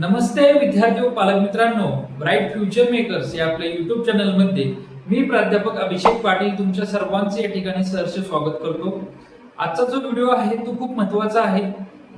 नमस्ते विद्यार्थी पालक मित्रांनो ब्राईट फ्युचर मेकर्स या आपल्या युट्यूब चॅनलमध्ये मी प्राध्यापक अभिषेक पाटील तुमच्या सर्वांचे या ठिकाणी सहर्ष स्वागत करतो. आजचा जो व्हिडिओ आहे तो खूप महत्त्वाचा आहे.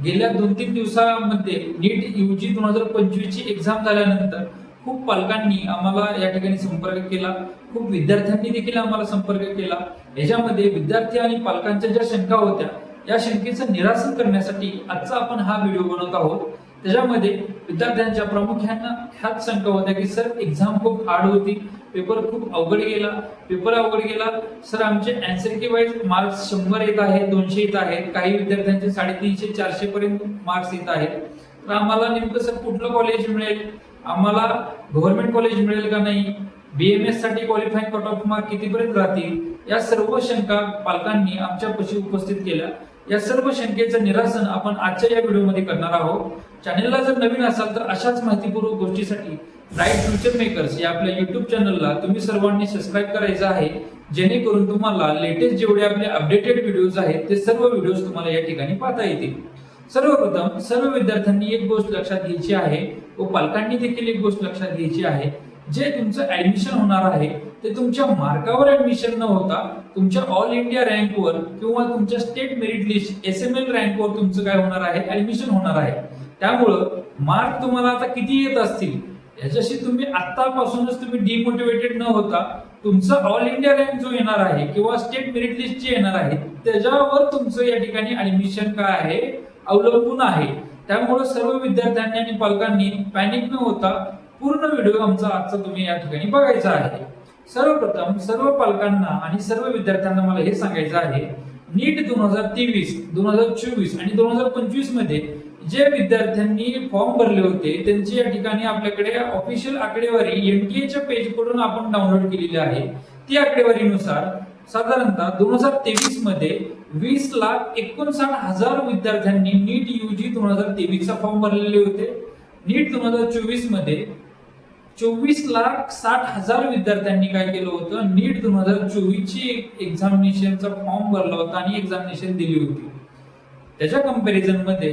गेल्या दोन तीन दिवसामध्ये नीट यू जी दोन हजार पंचवीसची एक्झाम झाल्यानंतर खूप पालकांनी आम्हाला या ठिकाणी संपर्क केला. खूप विद्यार्थ्यांनी देखील आम्हाला संपर्क केला. याच्यामध्ये विद्यार्थी आणि पालकांच्या ज्या शंका होत्या या शंकेचं निरासन करण्यासाठी आजचा आपण हा व्हिडिओ बनवत आहोत. त्याच्यामध्ये विद्यार्थ्यांच्या प्रामुख्यानं ह्याच शंका होत्या की सर एक्झाम खूप हार्ड होती. पेपर खूप अवघड गेला. पेपर अवघड गेला. सर आमचे अँसर की वाईज मार्क्स शंभर येत आहेत दोनशे येत आहेत. काही विद्यार्थ्यांचे साडेतीनशे चारशे पर्यंत मार्क्स येत आहेत. तर आम्हाला नेमकं सर कुठलं कॉलेज मिळेल? आम्हाला गव्हर्नमेंट कॉलेज मिळेल का नाही? बीएमएससाठी क्वालिफाईंग कट ऑफ मार्क कितीपर्यंत राहतील? या सर्व शंका पालकांनी आमच्यापाशी उपस्थित केल्या. या सर्व शंकेचं निरासन आपण आजच्या या व्हिडिओमध्ये करणार आहोत. चॅनेलला जर नवीन असाल तर अशाच माहितीपूर्वक गोष्टीसाठी राईट फ्युचर मेकर्स या आपल्या युट्यूब चॅनलला तुम्ही सर्वांनी सबस्क्राईब करायचं आहे. जेणेकरून तुम्हाला लेटेस्ट जेवढे आपले अपडेटेड व्हिडिओज आहेत ते सर्व व्हिडिओज तुम्हाला या ठिकाणी पाहता येतील. सर्वप्रथम सर्व विद्यार्थ्यांनी एक गोष्ट लक्षात घ्यायची आहे व पालकांनी देखील एक गोष्ट लक्षात घ्यायची आहे. जे तुमचं ऍडमिशन होणार आहे ते तुमच्या मार्कावर ऍडमिशन न होता तुमच्या ऑल इंडिया रँकवर किंवा तुमच्या state merit list S M L रँकवर तुमचं काय होणार आहे? ऍडमिशन होणार आहे. त्यामुळं मार्क तुम्हाला आता किती येत असतील? याच्याशी तुम्ही आतापासूनच तुम्ही डिमोटिवेटेड न होता तुमचा ऑल इंडिया रँक जो येणार आहे किंवा स्टेट मेरिट लिस्ट जे येणार आहे त्याच्यावर तुमचं या ठिकाणी ऍडमिशन काय आहे? अवलंबून आहे. त्यामुळे सर्व विद्यार्थ्यांनी आणि पालकांनी पॅनिक न होता पूर्ण व्हिडिओ आमचा आजचा तुम्ही या ठिकाणी बघायचा आहे. सर्वप्रथम सर्व पालकांना आणि सर्व विद्यार्थ्यांना मला हे सांगायचं आहे. नीट दोन हजार तेवीस दोन हजार चोवीस आणि दोन हजार पंचवीसमध्ये जे विद्यार्थ्यांनी फॉर्म भरले होते त्यांची या ठिकाणी आपल्याकडे ऑफिशियल आकडेवारी एनटीएच्या पेजकडून आपण डाउनलोड केलेली आहे. ती आकडेवारीनुसार साधारणतः दोन हजार तेवीसमध्ये वीस लाख एकोणसाठ हजार विद्यार्थ्यांनी नीट युजी दोन हजार तेवीसचा फॉर्म भरलेले होते. नीट दोन हजार चोवीसमध्ये चोवीस लाख साठ हजार विद्यार्थ्यांनी काय केलं होतं? नीट दोन हजार चोवीसची एक्झामिनेशनचा फॉर्म भरला होता आणि एक्झामिनेशन दिली होती. त्याच्या कम्पॅरिझनमध्ये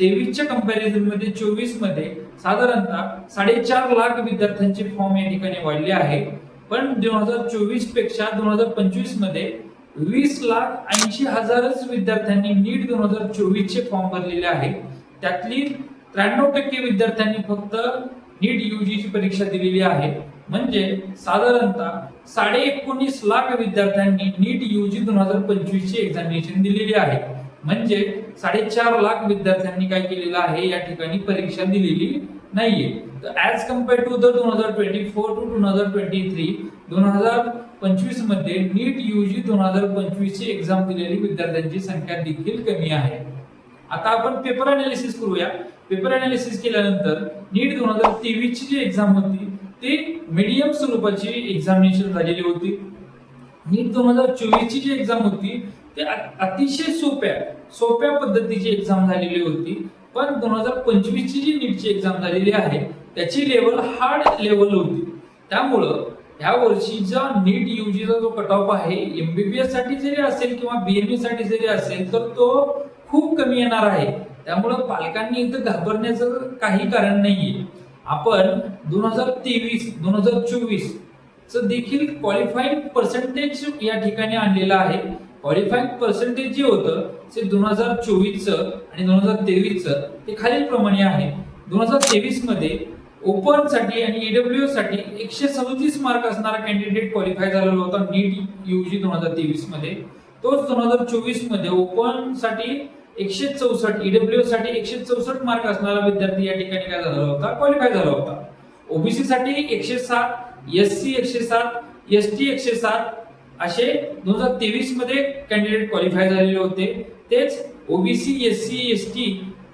तेवीसच्या कंपॅरिझनमध्ये चोवीसमध्ये साधारणतः साडेचार लाख विद्यार्थ्यांचे फॉर्म या ठिकाणी वाढले आहे. पण दोन हजार चोवीसपेक्षा दोन हजार पंचवीसमध्ये वीस लाख ऐंशी हजारच विद्यार्थ्यांनी नीट दोन हजार चोवीसचे फॉर्म भरलेले आहे. त्यातली त्र्याण्णव टक्के विद्यार्थ्यांनी फक्त नीट युजीची परीक्षा दिलेली आहे. म्हणजे साधारणतः साडे एकोणीस लाख विद्यार्थ्यांनी नीट यूजी दोन हजार पंचवीस ची एक्झामिनेशन दिलेली आहे. म्हणजे साडेचार लाख विद्यार्थ्यांनी काय केलेलं आहे? या ठिकाणी परीक्षा दिलेली नाहीये. तर ऍज कंपेअर टू द दोन हजार ट्वेंटी फोर टू दोन हजार ट्वेंटी थ्री दोन हजार पंचवीसमध्ये नीट यूजी दोन हजार पंचवीस ची एक्झाम दिलेली विद्यार्थ्यांची संख्या देखील कमी आहे. आता आपण पेपर अनालिसिस करूया. पेपर अनालिसिस केल्यानंतर नीट दोन हजार तेवीसची जी एक्झाम होती ती मीडियम स्वरूपाची एक्झामिनेशन झालेली होती. नीट दोन हजार चोवीसची जी एक्झाम होती ते अतिशय सोप्या सोप्या पद्धतीची एक्झाम झालेली होती. पण दोन हजार पंचवीसची जी नीटची एक्झाम झालेली आहे त्याची लेवल हार्ड लेवल होती. त्यामुळं ह्या वर्षीचा नीट युजीचा जो कट ऑफ आहे एमबीबीएससाठी जरी असेल किंवा बीएमए साठी जरी असेल तर तो खूप कमी येणार आहे. त्यामुळं पालकांनी इथं घाबरण्याचं काही कारण नाहीये. आपण दोन हजार तेवीस दोन हजार चोवीस च देखील क्वालिफाईड पर्सेंटेज या ठिकाणी आणलेलं आहे. क्वालिफाईड पर्सेंटेज जे होतं ते दोन हजार चोवीसचं आणि दोन हजार तेवीसचं ते खालील प्रमाणे आहे. दोन हजार तेवीसमध्ये ओपनसाठी आणि ईडब्ल्यू साठी एकशे सदतीस मार्क असणारा कॅन्डिडेट क्वालिफाय झालेला होता नीट यूजी दोन हजार तेवीसमध्ये तोच दोन हजार चोवीसमध्ये ओपनसाठी एकशे चौसष्ट ईडब्ल्यू साठी एकशे चौसष्ट मार्क असणारा विद्यार्थी या ठिकाणी काय झाला होता? क्वालिफाय झाला होता. ओबीसी साठी एकशे सात एस सी एकशे सात एस टी एकशे सात असे दोन हजार तेवीसमध्ये कॅन्डिडेट क्वालिफाय झालेले होते. तेच OBC S C S T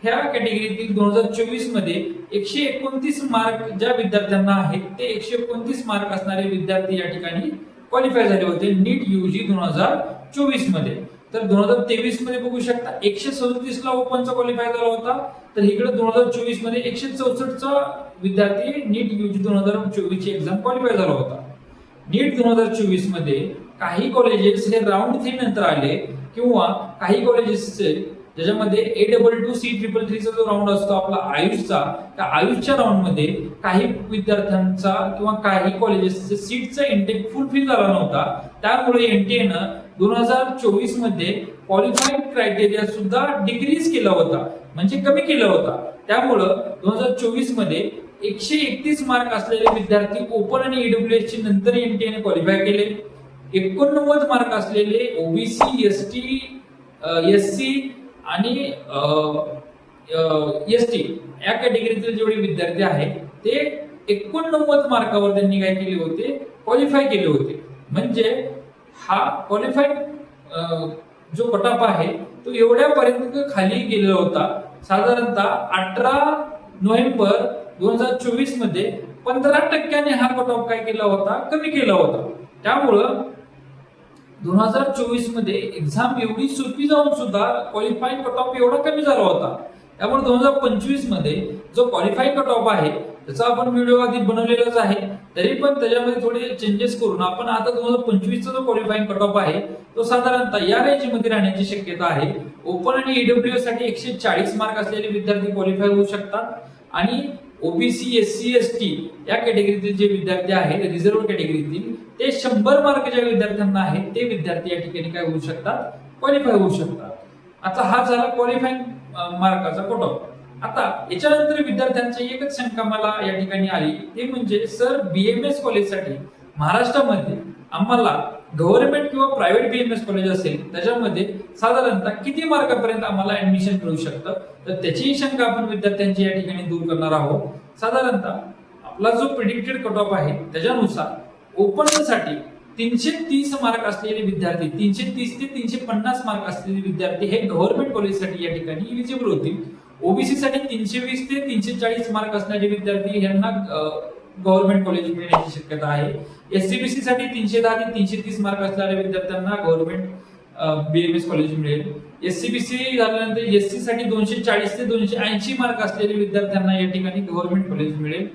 ह्या कॅटेगरीतील दोन हजार चोवीसमध्ये एकशे एकोणतीस मार्क ज्या विद्यार्थ्यांना आहेत ते एकशे एकोणतीस मार्क असणारे विद्यार्थी या ठिकाणी क्वालिफाय झाले होते. नीट यूजी दोन हजार चोवीसमध्ये. तर दोन हजार तेवीसमध्ये बघू शकता एकशे सदतीस ला ओपनचा क्वालिफाय झाला होता. तर इकडे दोन हजार चोवीसमध्ये एकशे चौसष्टचा विद्यार्थी नीट यूजी दोन हजार चोवीस ची एक्झाम क्वालिफाय झाला होता. नीट दोन हजार चोवीसमध्ये काही कॉलेजेस हे राऊंड थ्री नंतर आले किंवा काही कॉलेजेसचे ज्याच्यामध्ये A double two C triple थ्रीचा जो राऊंड असतो आपला आयुषचा त्या आयुषच्या राऊंडमध्ये काही विद्यार्थ्यांचा किंवा काही कॉलेजेसचे सीटचा इंटेक फुलफिल झाला नव्हता. त्यामुळे एनटीएनं दोन हजार चोवीसमध्ये क्वालिफाईड क्रायटेरिया सुद्धा डिक्रीज केला होता. म्हणजे कमी केला होता. त्यामुळं दोन हजार चोवीसमध्ये एकशे एकतीस मार्क असलेले विद्यार्थी ओपन आणि ईडब्ल्यू ची नंतर एनटीएने क्वालिफाय केले. एकोणनव्वद मार्क असलेले OBC S T S C आणि एस टी या कॅटेगरीतील जेवढे विद्यार्थी आहेत ते एकोणनव्वद मार्कावर त्यांनी काय केले होते? क्वालिफाय केले होते. म्हणजे हा क्वालिफाईड जो कटअप आहे तो एवढ्यापर्यंत खाली गेलेला होता. साधारणतः अठरा नोव्हेंबर दोन हजार चोवीसमध्ये पंधरा टक्क्याने हा कट काय केला होता? कमी केला होता. त्यामुळं दोन हजार चोवीसमध्ये एक्झाम एवढी सोपी जाऊन सुद्धा क्वालिफाईंग कट ऑफ एवढा कमी झाला होता. त्यामुळे दोन हजार पंचवीसमध्ये जो क्वालिफाईंग कट ऑफ आहे त्याचा आपण व्हिडिओ आधी बनवलेलाच आहे. तरी पण त्याच्यामध्ये थोडे चेंजेस करून आपण आता दोन हजार पंचवीसचा जो क्वालिफाईंग कट ऑफ आहे तो साधारणतः या रेंजमध्ये राहण्याची शक्यता आहे. ओपन आणि ईडब्ल्यू साठी एकशे चाळीस मार्क असलेले विद्यार्थी क्वालिफाय होऊ शकतात. आणि OBC S C S T या कॅटेगरीतील जे विद्यार्थी आहेत रिझर्व्ह कॅटेगरीतील ते शंभर मार्क ज्या विद्यार्थ्यांना आहेत ते विद्यार्थी या ठिकाणी काय होऊ शकतात? क्वालिफाय होऊ शकतात. आता हा झाला क्वालिफाईंग मार्काचा कट ऑफ आता याच्यानंतर विद्यार्थ्यांची एकच शंका मला या ठिकाणी आली. ते म्हणजे सर बीएमएस कॉलेजसाठी महाराष्ट्रामध्ये आम्हाला गव्हर्नमेंट किंवा प्रायव्हेट बीएमएस कॉलेज असेल त्याच्यामध्ये साधारणतः किती मार्कापर्यंत आम्हाला ऍडमिशन मिळू शकतं? तर त्याचीही शंका आपण विद्यार्थ्यांची या ठिकाणी दूर करणार आहोत. साधारणतः आपला जो प्रिडिक्टेड कट ऑफ आहे त्याच्यानुसार ओपनसाठी तीनशे तीस मार्क असलेले विद्यार्थी तीनशे तीस ते तीनशे पन्नास मार्क असलेले विद्यार्थी हे गव्हर्नमेंट कॉलेजसाठी या ठिकाणी इलिजिबल होतील. ओबीसी साठी तीनशे वीस ते तीनशे चाळीस मार्क असणारे विद्यार्थी यांना गव्हर्नमेंट कॉलेज मिळण्याची शक्यता आहे. एससीबीसी साठी तीनशे दहा ते तीनशे तीस मार्क असणाऱ्या विद्यार्थ्यांना गव्हर्नमेंट बीएमएस कॉलेज मिळेल. एससीबीसी झाल्यानंतर एससी साठी दोनशे चाळीस ते दोनशे ऐंशी मार्क असलेल्या विद्यार्थ्यांना या ठिकाणी गव्हर्नमेंट कॉलेज मिळेल.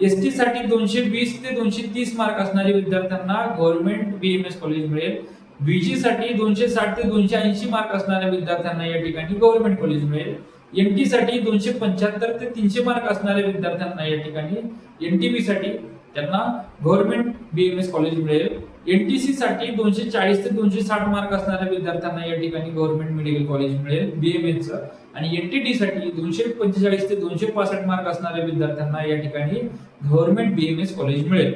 एसटी साठी दोनशे वीस ते दोनशे तीस मार्क असणारे विद्यार्थ्यांना गव्हर्नमेंट बीएमएस कॉलेज मिळेल. बीजी साठी दोनशे साठ ते दोनशे ऐंशी मार्क असणाऱ्या विद्यार्थ्यांना या ठिकाणी गव्हर्नमेंट कॉलेज मिळेल. एनटी साठी दोनशे पंच्याहत्तर ते तीनशे मार्क असणाऱ्या विद्यार्थ्यांना या ठिकाणी एनटीबी साठी त्यांना गव्हर्नमेंट बीएमएस कॉलेज मिळेल. एनटीसी साठी दोनशे चाळीस ते दोनशे साठ मार्क असणाऱ्या विद्यार्थ्यांना या ठिकाणी गव्हर्नमेंट मेडिकल कॉलेज मिळेल बीएमएस आणि एनटीडी साठी दोनशे पंचेचाळीस ते दोनशे पासष्ट मार्क असणाऱ्या विद्यार्थ्यांना या ठिकाणी गव्हर्नमेंट बीएमएस कॉलेज मिळेल.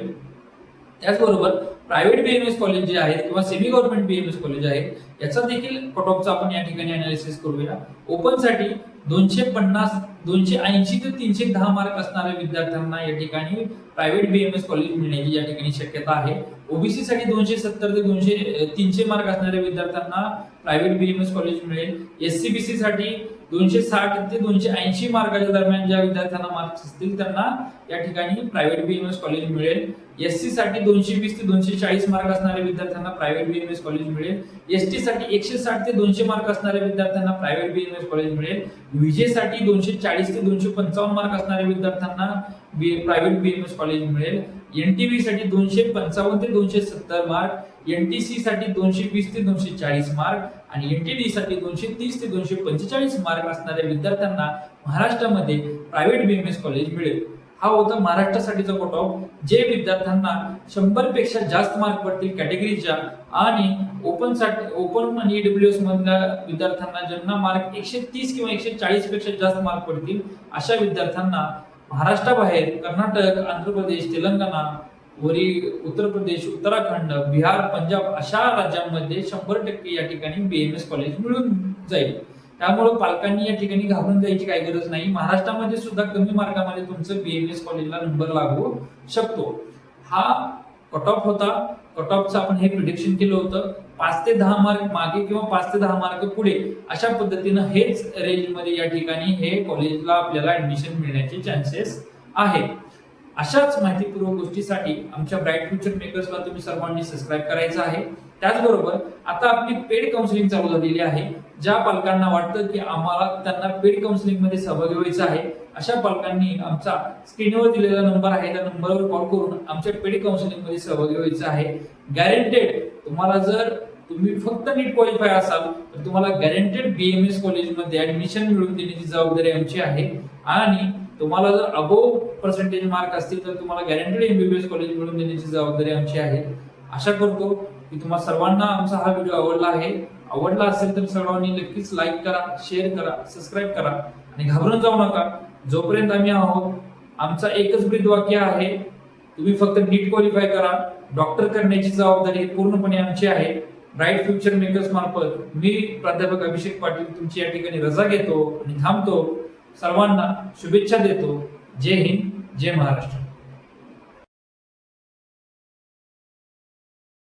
त्याचबरोबर प्रायव्हेट बीएमएस कॉलेज जे आहेत किंवा सेमी गव्हर्नमेंट बीएमएस कॉलेज आहेत याचा देखील कट ऑफचा आपण या ठिकाणी अनालिसिस करूया. ओपनसाठी दोनशे पन्नास दोनशे ऐंशी ते तीनशे दहा मार्क असणाऱ्या विद्यार्थ्यांना या ठिकाणी प्रायव्हेट बीएमएस कॉलेज मिळण्याची या ठिकाणी शक्यता आहे. ओबीसी साठी दोनशे सत्तर ते दोनशे तीनशे मार्क असणाऱ्या विद्यार्थ्यांना प्रायव्हेट बीएमएस कॉलेज मिळेल. एससीबीसी साठी दोनशे साठ ते दोनशे ऐंशी मार्काच्या दरम्यान ज्या विद्यार्थ्यांना मार्क्स असतील त्यांना या ठिकाणी प्रायव्हेट बीएमएस कॉलेज मिळेल. एससी साठी दोनशे वीस ते दोनशे चाळीस मार्क असणाऱ्या विद्यार्थ्यांना प्रायव्हेट बीएमएस कॉलेज मिळेल. एस टी साठी एकशे साठ ते दोनशे मार्क असणाऱ्या विद्यार्थ्यांना प्रायव्हेट बीएमएस कॉलेज मिळेल. विजेसाठी दोनशे चाळीस ते दोनशे पंचावन्न मार्क असणाऱ्या विद्यार्थ्यांना प्रायव्हेट बीएमएस कॉलेज मिळेल. एनटीबी साठी दोनशे पंचावन्न ते दोनशे सत्तर मार्क एनटीसी साठी दोनशे वीस ते दोनशे चाळीस मार्क आणि एनटीडी साठी दोनशे तीस ते दोनशे पंचेचाळीस मार्क असणाऱ्या विद्यार्थ्यांना महाराष्ट्रामध्ये प्रायव्हेट बीएमएस कॉलेज मिळेल. हा होता महाराष्ट्रासाठीचा कट ऑफ जे विद्यार्थ्यांना शंभरपेक्षा जास्त मार्क पडतील कॅटेगरीच्या आणि ओपनसाठी ओपन आणि ईडब्ल्यूएस मधल्या विद्यार्थ्यांना ज्यांना मार्क एकशे तीस किंवा एकशे चाळीसपेक्षा जास्त मार्क पडतील अशा विद्यार्थ्यांना महाराष्ट्राबाहेर कर्नाटक आंध्र प्रदेश तेलंगणा वरी उत्तर प्रदेश उत्तराखंड बिहार पंजाब अशा राज्यांमध्ये शंभर टक्के या ठिकाणी बीएमएस कॉलेज मिळून जाईल. त्यामुळे पालकांनी या ठिकाणी घाबरून जायची काही गरज नाही. महाराष्ट्रामध्ये सुद्धा कमी मार्कामध्ये तुमचं बीएमएस कॉलेजला नंबर लागू शकतो. हा कट ऑफ होता. कट ऑफचं आपण हे प्रिडिक्शन केलं होतं. पाच ते दहा मार्क मागे किंवा पाच ते दहा मार्क पुढे अशा पद्धतीनं हेच रेंजमध्ये या ठिकाणी हे कॉलेजला आपल्याला ऍडमिशन मिळण्याचे चान्सेस आहे अशाच माहितीपूर्वक गोष्टीसाठी आमच्या ब्राईट फ्युचर मेकर्सला तुम्ही सर्वांनी सबस्क्राईब करायचं आहे. त्याचबरोबर आता आपली पेड काउन्सिलिंग चालू झालेली आहे. ज्या पालकांना वाटतं की आम्हाला त्यांना पेड काउन्सिलिंगमध्ये सहभागी व्हायचं आहे अशा पालकांनी आमचा स्क्रीनवर दिलेला नंबर आहे. त्या नंबरवर कॉल करून आमच्या पेड काउन्सिलिंगमध्ये सहभागी व्हायचं आहे. गॅरंटेड तुम्हाला जर तुम्ही फक्त नीट क्वालिफाय असाल तर तुम्हाला गॅरंटेड बीएमएस कॉलेजमध्ये ऍडमिशन मिळवून देण्याची जबाबदारी आमची आहे. आणि तुम्हाला जर अबोव पर्सेंटेज मार्क असतील तर तुम्हाला गॅरंटेड एमबीबीएस कॉलेज मिळून देण्याची जबाबदारी आमची आहे. आशा करतो की तुम्हाला सर्वांना आमचा हा व्हिडिओ आवडला आहे. आवडला असेल तर सर्वांनी नक्कीच लाईक करा शेअर करा सबस्क्राईब करा आणि घाबरून जाऊ नका. जोपर्यंत आम्ही आहोत आमचा एकच ब्रीद वाक्य आहे तुम्ही फक्त नीट क्वालिफाय करा. डॉक्टर करण्याची जबाबदारी पूर्णपणे आमची आहे. ब्राईट फ्युचर मेकर्स मार्फत मी प्राध्यापक अभिषेक पाटील तुमची या ठिकाणी रजा घेतो आणि थांबतो. सर्वांना शुभेच्छा देतो. जय हिंद जय महाराष्ट्र.